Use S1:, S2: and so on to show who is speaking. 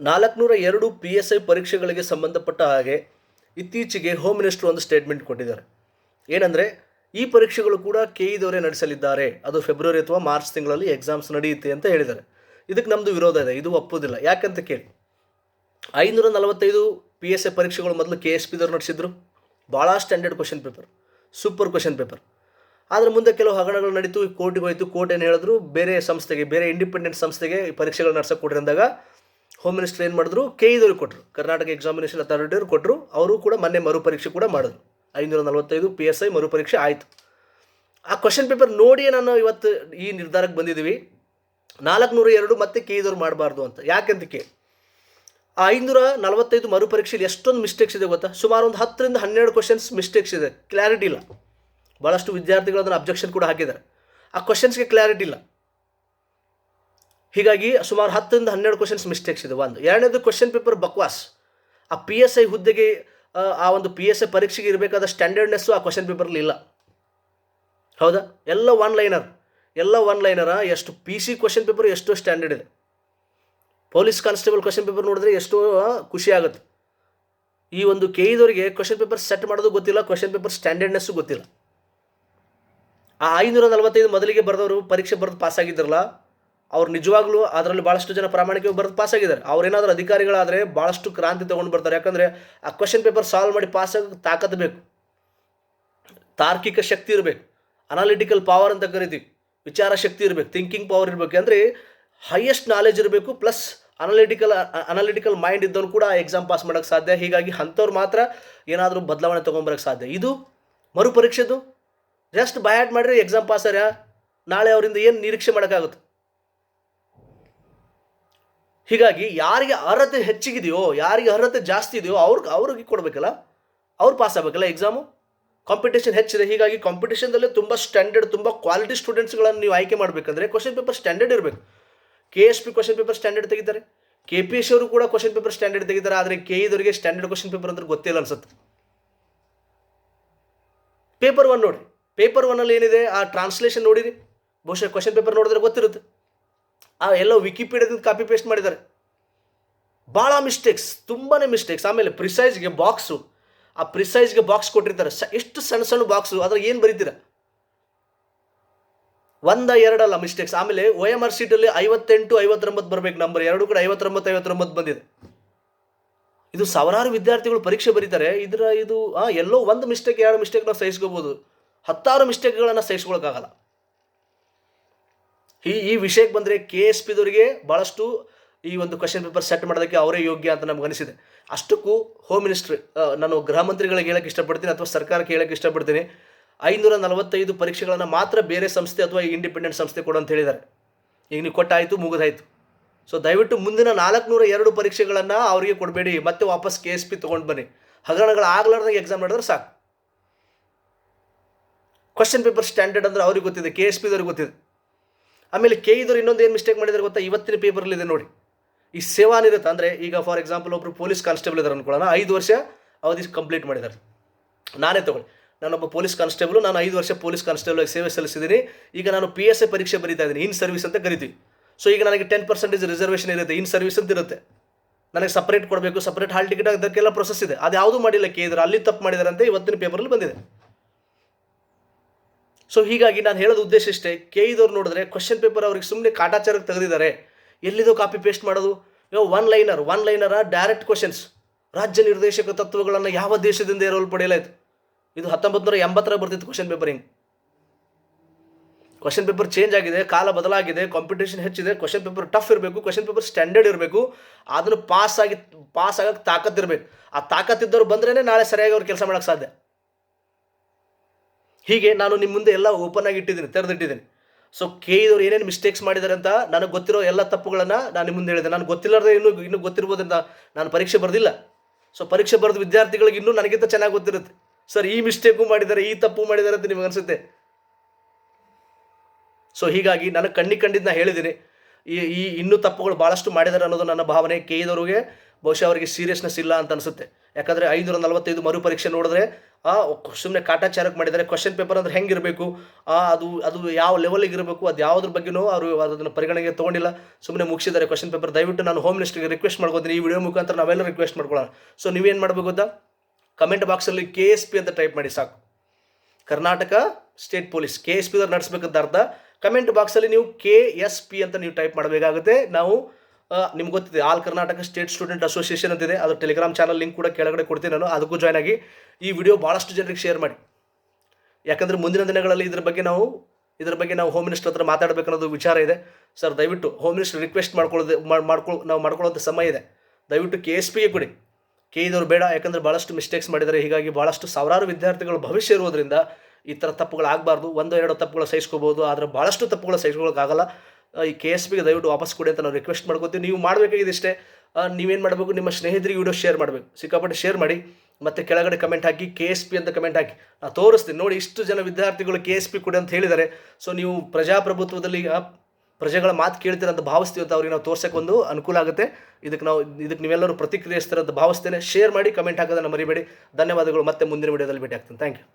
S1: ನಾಲ್ಕುನೂರ ಎರಡು P S I ಪರೀಕ್ಷೆಗಳಿಗೆ ಸಂಬಂಧಪಟ್ಟ ಹಾಗೆ ಇತ್ತೀಚೆಗೆ ಹೋಮ್ ಮಿನಿಸ್ಟ್ರು ಒಂದು ಸ್ಟೇಟ್ಮೆಂಟ್ ಕೊಟ್ಟಿದ್ದಾರೆ. ಏನಂದರೆ, ಈ ಪರೀಕ್ಷೆಗಳು ಕೂಡ ಕೆ ಇದವರೇ ನಡೆಸಲಿದ್ದಾರೆ. ಅದು ಫೆಬ್ರವರಿ ಅಥವಾ ಮಾರ್ಚ್ ತಿಂಗಳಲ್ಲಿ ಎಕ್ಸಾಮ್ಸ್ ನಡೆಯುತ್ತೆ ಅಂತ ಹೇಳಿದ್ದಾರೆ. ಇದಕ್ಕೆ ನಮ್ಮದು ವಿರೋಧ ಇದೆ. ಇದು ಒಪ್ಪೋದಿಲ್ಲ. ಯಾಕಂತ ಕೇಳಿ. ಐನೂರ ನಲವತ್ತೈದು ಪಿ ಎಸ್ ಐ ಪರೀಕ್ಷೆಗಳು ಮೊದಲು ಕೆ ಎಸ್ ಪಿದವ್ರು ನಡೆಸಿದ್ರು. ಭಾಳ standard question paper super question paper ಆದರೆ ಮುಂದೆ ಕೆಲವು ಹಗರಣಗಳು ನಡೀತು, ಕೋರ್ಟಿಗೆ ಹೋಯಿತು, ಕೋರ್ಟ್ ಏನು ಹೇಳಿದ್ರು, ಬೇರೆ ಸಂಸ್ಥೆಗೆ, ಬೇರೆ ಇಂಡಿಪೆಂಡೆಂಟ್ ಸಂಸ್ಥೆಗೆ ಈ ಪರೀಕ್ಷೆಗಳು ನಡೆಸೋಕೆ ಕೊಡ್ರಿ ಅಂದಾಗ ಹೋಮ್ ಮಿನಿಸ್ಟರ್ ಏನು ಮಾಡಿದ್ರು? ಕೆ ಇದವ್ರಿಗೆ ಕೊಟ್ಟರು ಕರ್ನಾಟಕ ಎಕ್ಸಾಮಿನೇಷನ್ ಅಥಾರಿಟಿಯವ್ರು ಕೊಟ್ಟರು ಅವರು ಕೂಡ ಮೊನ್ನೆ ಮರುಪರೀಕ್ಷೆ ಕೂಡ ಮಾಡಿದ್ರು. ಐನೂರ ನಲವತ್ತೈದು ಪಿ ಎಸ್ ಐ ಮರುಪರೀಕ್ಷೆ ಆಯಿತು. ಆ ಕ್ವಶನ್ ಪೇಪರ್ ನೋಡಿಯೇ ನಾನು ಇವತ್ತು ಈ ನಿರ್ಧಾರಕ್ಕೆ ಬಂದಿದ್ದೀವಿ. ನಾಲ್ಕುನೂರ ಎರಡು ಮತ್ತೆ ಕೆ ಇದವ್ರು ಮಾಡಬಾರ್ದು ಅಂತ. ಯಾಕೆಂತ ಆ ಐನೂರ ನಲವತ್ತೈದು ಮರುಪರೀಕ್ಷೆಯಲ್ಲಿ ಎಷ್ಟೊಂದು ಮಿಸ್ಟೇಕ್ಸ್ ಇದೆ ಗೊತ್ತಾ? ಸುಮಾರು ಒಂದು ಹತ್ತರಿಂದ ಹನ್ನೆರಡು ಕ್ವಶನ್ಸ್ ಮಿಸ್ಟೇಕ್ಸ್ ಇದೆ. ಕ್ಲಾರಿಟಿ ಇಲ್ಲ. ಭಾಳಷ್ಟು ವಿದ್ಯಾರ್ಥಿಗಳು ಅದನ್ನು ಅಬ್ಜೆಕ್ಷನ್ ಕೂಡ ಹಾಕಿದ್ದಾರೆ. ಆ ಕ್ವಶನ್ಸ್ಗೆ ಕ್ಲಾರಿಟಿ ಇಲ್ಲ. ಹೀಗಾಗಿ ಸುಮಾರು ಹತ್ತರಿಂದ ಹನ್ನೆರಡು ಕ್ವಶನ್ಸ್ ಮಿಸ್ಟೇಕ್ಸ್ ಇದೆ. ಒಂದು. ಎರಡನೇದು ಕ್ವಶನ್ ಪೇಪರ್ ಬಕ್ವಾಸ್. ಆ ಪಿ ಎಸ್ ಐ ಹುದ್ದೆಗೆ ಆ, ಒಂದು ಪಿ ಎಸ್ ಐ ಪರೀಕ್ಷೆಗೆ ಇರಬೇಕಾದ ಸ್ಟ್ಯಾಂಡರ್ಡ್ನೆಸ್ಸು ಆ ಕ್ವಶನ್ ಪೇಪರ್ಲಿ ಇಲ್ಲ. ಹೌದಾ? ಎಲ್ಲ ಒನ್ ಲೈನರ್ ಎಲ್ಲ ಒನ್ ಲೈನರ ಎಷ್ಟು ಪಿ ಸಿ ಕ್ವಶನ್ ಪೇಪರ್ ಎಷ್ಟೋ ಸ್ಟ್ಯಾಂಡರ್ಡ್ ಇದೆ. ಪೊಲೀಸ್ ಕಾನ್ಸ್ಟೇಬಲ್ ಕ್ವಶನ್ ಪೇಪರ್ ನೋಡಿದ್ರೆ ಎಷ್ಟೋ ಖುಷಿ ಆಗುತ್ತೆ. ಈ ಒಂದು ಕೆ ಇದವರಿಗೆ ಕ್ವಶನ್ ಪೇಪರ್ ಸೆಟ್ ಮಾಡೋದು ಗೊತ್ತಿಲ್ಲ ಕ್ವಶನ್ ಪೇಪರ್ ಸ್ಟ್ಯಾಂಡರ್ಡ್ನೆಸ್ಸು ಗೊತ್ತಿಲ್ಲ. ಆ ಐನೂರ ನಲವತ್ತೈದು ಮೊದಲಿಗೆ ಬರೆದವರು ಪರೀಕ್ಷೆ ಬರೆದು ಪಾಸ್ ಆಗಿದ್ದಾರಲ್ಲ ಅವ್ರು ನಿಜವಾಗ್ಲೂ ಅದರಲ್ಲಿ ಭಾಳಷ್ಟು ಜನ ಪ್ರಾಮಾಣಿಕವಾಗಿ ಬರೆದು ಪಾಸ್ ಆಗಿದ್ದಾರೆ. ಏನಾದರೂ ಅಧಿಕಾರಿಗಳಾದರೆ ಭಾಳಷ್ಟು ಕ್ರಾಂತಿ ತೊಗೊಂಡು ಬರ್ತಾರೆ. ಯಾಕಂದರೆ ಆ ಕ್ವಶನ್ ಪೇಪರ್ ಸಾಲ್ವ್ ಮಾಡಿ ಪಾಸ್ ಆಗಕ್ಕೆ ತಾಕತ್ತು ಬೇಕು. ತಾರ್ಕಿಕ ಶಕ್ತಿ ಇರಬೇಕು. ಅನಾಲಿಟಿಕಲ್ ಪವರ್ ಅಂತ ಕರಿತೀವಿ. ವಿಚಾರ ಶಕ್ತಿ ಇರಬೇಕು. ಥಿಂಕಿಂಗ್ ಪವರ್ ಇರಬೇಕು. ಅಂದರೆ ಹೈಯೆಸ್ಟ್ ನಾಲೆಜ್ ಇರಬೇಕು ಪ್ಲಸ್ ಅನಾಲಿಟಿಕಲ್ ಅನಾಲಿಟಿಕಲ್ ಮೈಂಡ್ ಇದ್ದವ್ರು ಕೂಡ ಎಕ್ಸಾಮ್ ಪಾಸ್ ಮಾಡೋಕ್ಕೆ ಸಾಧ್ಯ. ಹೀಗಾಗಿ ಅಂಥವ್ರು ಮಾತ್ರ ಏನಾದರೂ ಬದಲಾವಣೆ ತೊಗೊಂಬರಕ್ಕೆ ಸಾಧ್ಯ. ಇದು ಮರುಪರೀಕ್ಷೆದು. ಜಸ್ಟ್ ಬಯಾಟ್ ಮಾಡಿದ್ರೆ ಎಕ್ಸಾಮ್ ಪಾಸ್ ಆರ್ಯಾ ನಾಳೆ ಅವರಿಂದ ಏನು ನಿರೀಕ್ಷೆ ಮಾಡೋಕ್ಕಾಗುತ್ತೆ? ಹೀಗಾಗಿ ಯಾರಿಗೆ ಅರ್ಹತೆ ಹೆಚ್ಚಿಗಿದೆಯೋ, ಯಾರಿಗೆ ಅರ್ಹತೆ ಜಾಸ್ತಿ ಇದೆಯೋ ಅವ್ರಿಗೆ ಅವ್ರಿಗೆ ಕೊಡಬೇಕಲ್ಲ? ಅವ್ರು ಪಾಸ್ ಆಗಬೇಕಲ್ಲ ಎಕ್ಸಾಮು ಕಾಂಪಿಟೇಷನ್ ಹೆಚ್ಚಿದೆ, ಹೀಗಾಗಿ ಕಾಂಪಿಟೇಷನ್ದಲ್ಲೇ ತುಂಬ ಸ್ಟ್ಯಾಂಡರ್ಡ್ ತುಂಬ ಕ್ವಾಲಿಟಿ ಸ್ಟೂಡೆಂಟ್ಸ್ಗಳನ್ನು ನೀವು ಆಯ್ಕೆ ಮಾಡಬೇಕಂದ್ರೆ ಕ್ವಶನ್ ಪೇಪರ್ ಸ್ಟ್ಯಾಂಡರ್ಡ್ ಇರಬೇಕು. K S P question paper standard ತೆಗಿತಾರೆ. ಕೆ ಪಿ ಎಸ್ ಅವರು ಕೂಡ ಕ್ವಶನ್ ಪೇಪರ್ ಸ್ಟ್ಯಾಂಡರ್ಡ್ ತೆಗಿತಾರೆ, ಆದರೆ ಕೆ ಇದವರಿಗೆ ಸ್ಟ್ಯಾಂಡರ್ಡ್ ಕ್ವಶನ್ ಪೇಪರ್ ಅಂದ್ರೆ ಗೊತ್ತಿಲ್ಲ ಅನ್ಸುತ್ತೆ. ಪೇಪರ್ ಒನ್ ನೋಡಿ ಪೇಪರ್ ಒನ್ನಲ್ಲಿ ಏನಿದೆ? ಆ ಟ್ರಾನ್ಸ್ಲೇಷನ್ ನೋಡಿರಿ. ಬಹುಶಃ ಕ್ವಶನ್ ಪೇಪರ್ ನೋಡಿದ್ರೆ ಗೊತ್ತಿರುತ್ತೆ. ಆ ಎಲ್ಲ ವಿಕಿಪೀಡಿಯಾದಿಂದ ಕಾಪಿ ಪೇಸ್ಟ್ ಮಾಡಿದ್ದಾರೆ. ಭಾಳ ಮಿಸ್ಟೇಕ್ಸ್ ತುಂಬಾ ಮಿಸ್ಟೇಕ್ಸ್ ಆಮೇಲೆ ಪ್ರಿಸೈಜ್ಗೆ ಬಾಕ್ಸು ಆ ಪ್ರಿಸೈಜ್ಗೆ ಬಾಕ್ಸ್ ಕೊಟ್ಟಿರ್ತಾರೆ. ಸ, ಎಷ್ಟು ಸಣ್ಣ ಸಣ್ಣ ಬಾಕ್ಸು ಅದ್ರಾಗ ಏನು ಬರೀತೀರ? ಒಂದ ಎರಡಲ್ಲ ಮಿಸ್ಟೇಕ್ಸ್ ಆಮೇಲೆ ಒ ಎಂ ಆರ್ ಸೀಟಲ್ಲಿ ಐವತ್ತೆಂಟು, ಐವತ್ತೊಂಬತ್ತು ಬರಬೇಕು ನಂಬರ್ ಎರಡು ಕೂಡ ಐವತ್ತೊಂಬತ್ತು ಐವತ್ತೊಂಬತ್ತು ಬಂದಿದೆ. ಇದು ಸಾವಿರಾರು ವಿದ್ಯಾರ್ಥಿಗಳು ಪರೀಕ್ಷೆ ಬರೀತಾರೆ. ಇದರ ಇದು ಎಲ್ಲೋ ಒಂದು ಮಿಸ್ಟೇಕ್ ಎರಡು ಮಿಸ್ಟೇಕ್ ನಾವು ಸಹಿಸ್ಕೋಬೋದು. ಹತ್ತಾರು ಮಿಸ್ಟೇಕ್ಗಳನ್ನು ಸಹಿಸ್ಕೊಳಕ್ಕಾಗಲ್ಲ. ಈ ಈ ವಿಷಯಕ್ಕೆ ಬಂದರೆ ಕೆ ಎಸ್ ಪಿದವರಿಗೆ ಭಾಳಷ್ಟು ಈ ಒಂದು ಕ್ವಶನ್ ಪೇಪರ್ ಸೆಟ್ ಮಾಡೋದಕ್ಕೆ ಅವರೇ ಯೋಗ್ಯ ಅಂತ ನಮ್ಗೆ ಅನಿಸಿದೆ. ಅಷ್ಟಕ್ಕೂ ಹೋಮ್ ಮಿನಿಸ್ಟ್ರಿ ನಾನು ಗೃಹ ಮಂತ್ರಿಗಳಿಗೆ ಹೇಳಕ್ಕೆ ಇಷ್ಟಪಡ್ತೀನಿ ಅಥವಾ ಸರ್ಕಾರಕ್ಕೆ ಹೇಳಕ್ಕೆ ಇಷ್ಟಪಡ್ತೀನಿ. ಐನೂರ ನಲವತ್ತೈದು ಪರೀಕ್ಷೆಗಳನ್ನು ಮಾತ್ರ ಬೇರೆ ಸಂಸ್ಥೆ ಅಥವಾ ಇಂಡಿಪೆಂಡೆಂಟ್ ಸಂಸ್ಥೆ ಕೊಡು ಅಂತ ಹೇಳಿದ್ದಾರೆ. ಈಗ ನೀವು ಕೊಟ್ಟಾಯಿತು, ಮುಗಿದಾಯಿತು. ಸೊ ದಯವಿಟ್ಟು ಮುಂದಿನ ನಾಲ್ಕುನೂರ ಎರಡು ಪರೀಕ್ಷೆಗಳನ್ನು ಅವರಿಗೆ ಕೊಡಬೇಡಿ. ಮತ್ತೆ ವಾಪಸ್ ಕೆ ಎಸ್ ಪಿ ತೊಗೊಂಡು ಬನ್ನಿ. ಹಗರಣಗಳು ಎಕ್ಸಾಮ್ ಮಾಡಿದ್ರೆ ಸಾಕು. ಕ್ವಶನ್ ಪೇಪರ್ ಸ್ಟ್ಯಾಂಡರ್ಡ್ ಅಂದ್ರೆ ಅವ್ರಿಗೆ ಗೊತ್ತಿದೆ ಕೆ ಎಸ್ ಪಿದವ್ರಿಗೆ ಗೊತ್ತಿದೆ. ಆಮೇಲೆ ಕೆ ಇದ್ರು ಇನ್ನೊಂದು ಏನು ಮಿಸ್ಟೇಕ್ ಮಾಡಿದ್ದಾರೆ ಗೊತ್ತಾ? ಇವತ್ತಿನ ಪೇಪರಲ್ಲಿ ಇದೆ ನೋಡಿ. ಈ ಸೇವಾನಿರತ ಅಂದರೆ ಈಗ ಫಾರ್ ಎಕ್ಸಾಂಪಲ್ ಒಬ್ಬರು ಪೊಲೀಸ್ ಕಾನ್ಸ್ಟೇಬಲ್ ಇದ್ದಾರೆ ಅನ್ಕೊಳ್ಳೋಣ. ಐದು ವರ್ಷ ಅವಧಿ ಕಂಪ್ಲೀಟ್ ಮಾಡಿದ್ದಾರೆ. ನಾನೇ ತಗೊಳ್ಳಿ. ನಾನೊಬ್ಬ ಪೊಲೀಸ್ ಕಾನ್ಸ್ಟೇಬಲ್ ನಾನು ಐದು ವರ್ಷ ಪೊಲೀಸ್ ಕಾನ್ಸ್ಟೇಬಲ್ ಆಗಿ ಸೇವೆ ಸಲ್ಲಿಸಿದ್ದೀನಿ. ಈಗ ನಾನು ಪಿ ಎಸ್ ಎ ಪರೀಕ್ಷೆ ಬರೀತಾ ಇದ್ದೀನಿ. ಇನ್ ಸರ್ವಿಸ್ ಅಂತ ಕರಿತೀವಿ. ಸೊ ಈಗ ನನಗೆ ಟೆನ್ ಪರ್ಸೆಂಟೇಜ್ ರಿಸರ್ವೇಷನ್ ಇರುತ್ತೆ. ಇನ್ ಸರ್ವಿಸ್ ಅಂತ ಇರುತ್ತೆ. ನನಗೆ ಸಪ್ರೇಟ್ ಕೊಡಬೇಕು ಸಪ್ರೇಟ್ ಹಾಲ್ ಟಿಕೆಟ್ ಅದಕ್ಕೆಲ್ಲ ಪ್ರೊಸೆಸ್ ಇದೆ. ಅದು ಯಾವುದೂ ಮಾಡಿಲ್ಲ ಕೆ ಅಲ್ಲಿ ತಪ್ಪು ಅಂತ ಇವತ್ತಿನ ಪೇಪರಲ್ಲಿ ಬಂದಿದೆ. ಸೊ ಹೀಗಾಗಿ ನಾನು ಹೇಳೋದು ಉದ್ದೇಶ ಇಷ್ಟೇ. ಕೆ ಇದವ್ರು ನೋಡಿದ್ರೆ ಕ್ವಶನ್ ಪೇಪರ್ ಅವ್ರಿಗೆ ಸುಮ್ಮನೆ ಕಾಟಾಚಾರಕ್ಕೆ ತೆಗೆದಿದ್ದಾರೆ. ಎಲ್ಲಿದೋ ಕಾಪಿ ಪೇಸ್ಟ್ ಮಾಡೋದು? ಯೋ one liner one liner direct questions ರಾಜ್ಯ ನಿರ್ದೇಶಕ ತತ್ವಗಳನ್ನು ಯಾವ ದೇಶದಿಂದ ಎರವಲು ಪಡೆಯಲಾಯಿತು? ಇದು ಹತ್ತೊಂಬತ್ತು ನೂರ ಎಂಬತ್ತರ ಬರ್ತಿತ್ತು ಕ್ವಶನ್ ಪೇಪರ್ ಹಿಂಗೆ ಕ್ವಶನ್ ಪೇಪರ್ ಚೇಂಜ್ ಆಗಿದೆ, ಕಾಲ ಬದಲಾಗಿದೆ ಕಾಂಪಿಟೇಷನ್ ಹೆಚ್ಚಿದೆ ಕ್ವಶನ್ ಪೇಪರ್ ಟಫ್ ಇರಬೇಕು ಕ್ವಶನ್ ಪೇಪರ್ ಸ್ಟ್ಯಾಂಡರ್ಡ್ ಇರಬೇಕು. ಅದನ್ನು ಪಾಸ್ ಆಗಿ ಪಾಸ್ ಆಗಕ್ಕೆ ತಾಕತ್ತಿರಬೇಕು ಆ ತಾಕತ್ತಿದ್ದವ್ರು ಬಂದ್ರೇ ನಾಳೆ ಸರಿಯಾಗಿ ಅವ್ರು ಕೆಲಸ ಮಾಡೋಕ್ಕೆ ಸಾಧ್ಯ. ಹೀಗೆ ನಾನು ನಿಮ್ಮ ಮುಂದೆ ಎಲ್ಲ ಓಪನ್ ಆಗಿ ಇಟ್ಟಿದ್ದೀನಿ, ತೆರೆದಿಟ್ಟಿದ್ದೀನಿ. ಸೊ ಕೆ ಇದವರು ಏನೇನು ಮಿಸ್ಟೇಕ್ಸ್ ಮಾಡಿದ್ದಾರೆ ಅಂತ ನನಗೆ ಗೊತ್ತಿರೋ ಎಲ್ಲ ತಪ್ಪುಗಳನ್ನು ನಾನು ನಿಮ್ಮ ಮುಂದೆ ಹೇಳಿದೆ. ನಾನು ಗೊತ್ತಿಲ್ಲದೆ ಇನ್ನೂ ಇನ್ನೂ ಗೊತ್ತಿರ್ಬೋದ್ರಿಂದ ನಾನು ಪರೀಕ್ಷೆ ಬರೆದಿಲ್ಲ. ಸೊ ಪರೀಕ್ಷೆ ಬರೆದ ವಿದ್ಯಾರ್ಥಿಗಳಿಗೆ ಇನ್ನೂ ನನಗಿಂತ ಚೆನ್ನಾಗಿ ಗೊತ್ತಿರುತ್ತೆ. ಸರ್ ಈ ಮಿಸ್ಟೇಕು ಮಾಡಿದ್ದಾರೆ ಈ ತಪ್ಪು ಮಾಡಿದ್ದಾರೆ ಅಂತ ನಿಮಗೆ ಅನಿಸುತ್ತೆ? ಸೊ ಹೀಗಾಗಿ ನನಗೆ ಕಣ್ಣಿ ಕಂಡಿದ್ದು ನಾನು ಹೇಳಿದ್ದೀನಿ. ಈ ಈ ಇನ್ನೂ ತಪ್ಪುಗಳು ಭಾಳಷ್ಟು ಮಾಡಿದ್ದಾರೆ ಅನ್ನೋದು ನನ್ನ ಭಾವನೆ ಕೆ ಇದವ್ರಿಗೆ ಬಹುಶಃ ಅವರಿಗೆ ಸೀರಿಯಸ್ನೆಸ್ ಇಲ್ಲ ಅಂತ ಅನಿಸುತ್ತೆ. ಯಾಕಂದರೆ ಐನೂರ ನಲವತ್ತೈದು ಮರು ಪರೀಕ್ಷೆ ನೋಡಿದ್ರೆ ಸುಮ್ಮನೆ ಕಾಟಾಚಾರಕ್ಕೆ ಮಾಡಿದ್ದಾರೆ ಕ್ವಶನ್ ಪೇಪರ್ ಅಂದ್ರೆ ಹೆಂಗಿರಬೇಕು? ಅದು ಅದು ಯಾವ ಲೆವೆಲಿಗೆ ಇರಬೇಕು? ಅದು ಯಾವುದ್ರ ಬಗ್ಗೆನೂ ಅವರು ಅದನ್ನು ಪರಿಗಣನೆಗೆ ತೊಗೊಂಡಿಲ್ಲ. ಸುಮ್ಮನೆ ಮುಗಿಸಿದ್ದಾರೆ ಕ್ವಶನ್ ಪೇಪರ್ ದಯವಿಟ್ಟು ನಾನು ಹೋಮ್ ಮಿನಿಸ್ಟ್ರಿಗೆ ರಿಕ್ವೆಸ್ಟ್ ಮಾಡ್ಕೋತೀನಿ. ಈ ವಿಡಿಯೋ ಮುಖಾಂತರ ನಾವೆಲ್ಲ ರಿಕ್ವೆಸ್ಟ್ ಮಾಡ್ಕೊಳ್ಳೋಣ. ಸೊ ನೀವೇನು ಮಾಡಬೇಕು ಗೊತ್ತಾ? ಕಮೆಂಟ್ ಬಾಕ್ಸಲ್ಲಿ ಕೆ ಎಸ್ ಪಿ ಅಂತ ಟೈಪ್ ಮಾಡಿ ಸಾಕು. Karnataka state police K S ಪಿದವ್ರು ನಡೆಸಬೇಕಂತ ಅರ್ಥ. ಕಮೆಂಟ್ ಬಾಕ್ಸಲ್ಲಿ ನೀವು ಕೆ ಎಸ್ ಪಿ ಅಂತ ನೀವು ಟೈಪ್ ಮಾಡಬೇಕಾಗುತ್ತೆ. ನಾವು ನಿಮ್ಗೆ ಗೊತ್ತಿದೆ, all Karnataka state student association ಅಂತಿದೆ. ಅದು ಟೆಲಿಗ್ರಾಮ್ ಚಾನಲ್ ಲಿಂಕ್ ಕೂಡ ಕೆಳಗಡೆ ಕೊಡ್ತೀನಿ ನಾನು, ಅದಕ್ಕೂ ಜಾಯ್ನ್ ಆಗಿ ಈ ವಿಡಿಯೋ ಭಾಳಷ್ಟು ಜನರಿಗೆ ಶೇರ್ ಮಾಡಿ. ಯಾಕಂದರೆ ಮುಂದಿನ ದಿನಗಳಲ್ಲಿ ಇದ್ರ ಬಗ್ಗೆ ನಾವು, ಇದ್ರ ಬಗ್ಗೆ ನಾವು ಹೋಮ್ ಮಿನಿಸ್ಟರ್ ಹತ್ರ ಮಾತಾಡಬೇಕನ್ನೋದು ವಿಚಾರ ಇದೆ. ಸರ್ ದಯವಿಟ್ಟು ಹೋಮ್ ಮಿನಿಸ್ಟರ್ ರಿಕ್ವೆಸ್ಟ್ ಮಾಡ್ಕೊಳ್ಳೋದು ಮಾಡ್ಕೊಳ್, ನಾವು ಮಾಡ್ಕೊಳ್ಳೋದು ಸಮಯ ಇದೆ. ದಯವಿಟ್ಟು ಕೆ ಎಸ್ ಪಿಗೆ ಕೊಡಿ. ಕೆ ಇದವ್ರು ಬೇಡ, ಯಾಕಂದರೆ ಭಾಳಷ್ಟು ಮಿಸ್ಟೇಕ್ಸ್ ಮಾಡಿದ್ದಾರೆ. ಹೀಗಾಗಿ ಭಾಳಷ್ಟು ಸಾವಿರಾರು ವಿದ್ಯಾರ್ಥಿಗಳು ಭವಿಷ್ಯ ಇರುವುದರಿಂದ ಈ ಥರ ತಪ್ಪುಗಳಾಗಬಾರ್ದು. ಒಂದು ಎರಡು ತಪ್ಪುಗಳು ಸಹಿಸ್ಕೋಬೋದು ಆದರೆ ಭಾಳಷ್ಟು ತಪ್ಪುಗಳು ಸಹಿಸ್ಕೊಳ್ಳೋಕ್ಕಾಗಲ್ಲ. ಈ ಕೆ ಎಸ್ ಬಿಗೆ ದಯವಿಟ್ಟು ವಾಪಸ್ ಕೊಡಿ ಅಂತ ನಾವು ರಿಕ್ವೆಸ್ಟ್ ಮಾಡ್ಕೋತೀವಿ. ನೀವು ಮಾಡಬೇಕಾಗಿದೆ ಇಷ್ಟೇ. ನೀವೇನು ಮಾಡಬೇಕು? ನಿಮ್ಮ ಸ್ನೇಹಿತರಿಗೆ ವಿಡಿಯೋ ಶೇರ್ ಮಾಡಬೇಕು. ಸಿಕ್ಕಾಪಟ್ಟೆ ಶೇರ್ ಮಾಡಿ. ಮತ್ತು ಕೆಳಗಡೆ ಕಮೆಂಟ್ ಹಾಕಿ, ಕೆ ಎಸ್ ಪಿ ಅಂತ ಕಮೆಂಟ್ ಹಾಕಿ. ನಾನು ತೋರಿಸ್ತೀನಿ. ನೋಡಿ, ಇಷ್ಟು ಜನ ವಿದ್ಯಾರ್ಥಿಗಳು ಕೆ ಎಸ್ ಪಿ ಕೊಡಿ ಅಂತ ಹೇಳಿದ್ದಾರೆ. ಸೊ ನೀವು ಪ್ರಜಾಪ್ರಭುತ್ವದಲ್ಲಿ ಪ್ರಜೆಗಳ ಮಾತು ಕೇಳ್ತೀರ ಅಂತ ಭಾವಿಸ್ತೀವಿ ಅಂತ ಅವ್ರಿಗೆ ನಾವು ತೋರ್ಸಕ್ಕೆ ಒಂದು ಅನುಕೂಲ ಆಗುತ್ತೆ. ಇದಕ್ಕೆ ನಾವು, ಇದಕ್ಕೆ ನೀವೆಲ್ಲರೂ ಪ್ರತಿಕ್ರಿಯಿಸ್ತೀರ ಅಂತ ಭಾವಿಸ್ತೇನೆ. ಶೇರ್ ಮಾಡಿ ಕಮೆಂಟ್ ಹಾಕೋದನ್ನು ಮರಿಬೇಡಿ. ಧನ್ಯವಾದಗಳು. ಮತ್ತೆ ಮುಂದಿನ ವಿಡಿಯೋದಲ್ಲಿ ಭೇಟಿ ಆಗ್ತೀನಿ. Thank you